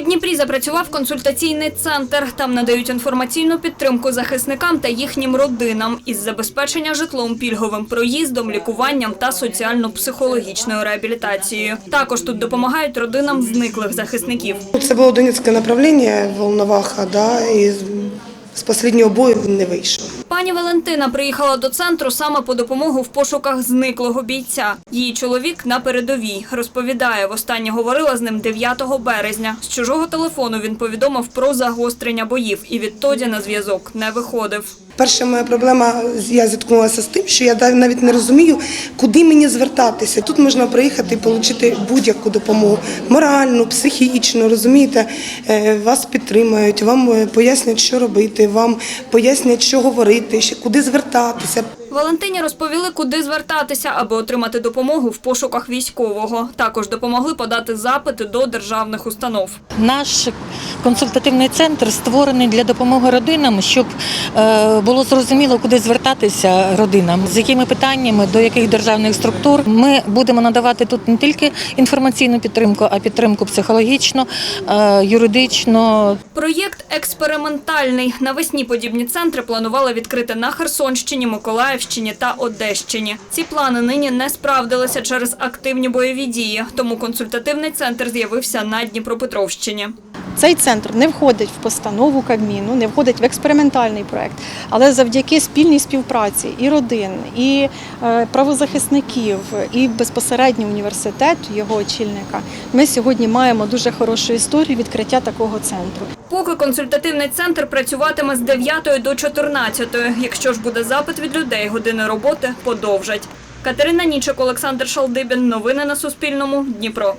Дніпрі запрацював консультаційний центр. Там надають інформаційну підтримку захисникам та їхнім родинам із забезпечення житлом, пільговим проїздом, лікуванням та соціально-психологічною реабілітацією. Також тут допомагають родинам зниклих захисників. Це було Донецьке направлення Волноваха, да, і з- посліднього бою він не вийшов. Пані Валентина приїхала до центру саме по допомогу в пошуках зниклого бійця. Її чоловік на передовій. Розповідає, востаннє говорила з ним 9 березня. З чужого телефону він повідомив про загострення боїв і відтоді на зв'язок не виходив. Перша моя проблема, я зіткнулася з тим, що я навіть не розумію, куди мені звертатися. Тут можна приїхати і отримати будь-яку допомогу, моральну, психічну, розумієте, Е, вас підтримають, вам е, пояснять, що робити, вам пояснять, що говорити, куди звертатися. Валентині розповіли, куди звертатися, аби отримати допомогу в пошуках військового. Також допомогли подати запити до державних установ. Наш консультативний центр створений для допомоги родинам, щоб е, було зрозуміло, куди звертатися родинам, з якими питаннями, до яких державних структур. Ми будемо надавати тут не тільки інформаційну підтримку, а підтримку психологічну, е, юридичну, Проєкт експериментальний. Навесні подібні центри планували відкрити на Херсонщині, Миколаївщині та Одещині. Ці плани нині не справдилися через активні бойові дії, тому консультативний центр з'явився на Дніпропетровщині. Цей центр не входить в постанову Кабміну, не входить в експериментальний проект, але завдяки спільній співпраці і родин, і е, правозахисників, і безпосередньо університету, його очільника, ми сьогодні маємо дуже хорошу історію відкриття такого центру. Поки консультативний центр працюватиме з 9 до 14. Якщо ж буде запит від людей, години роботи подовжать. Катерина Нічик, Олександр Шалдибін. Новини на Суспільному. Дніпро.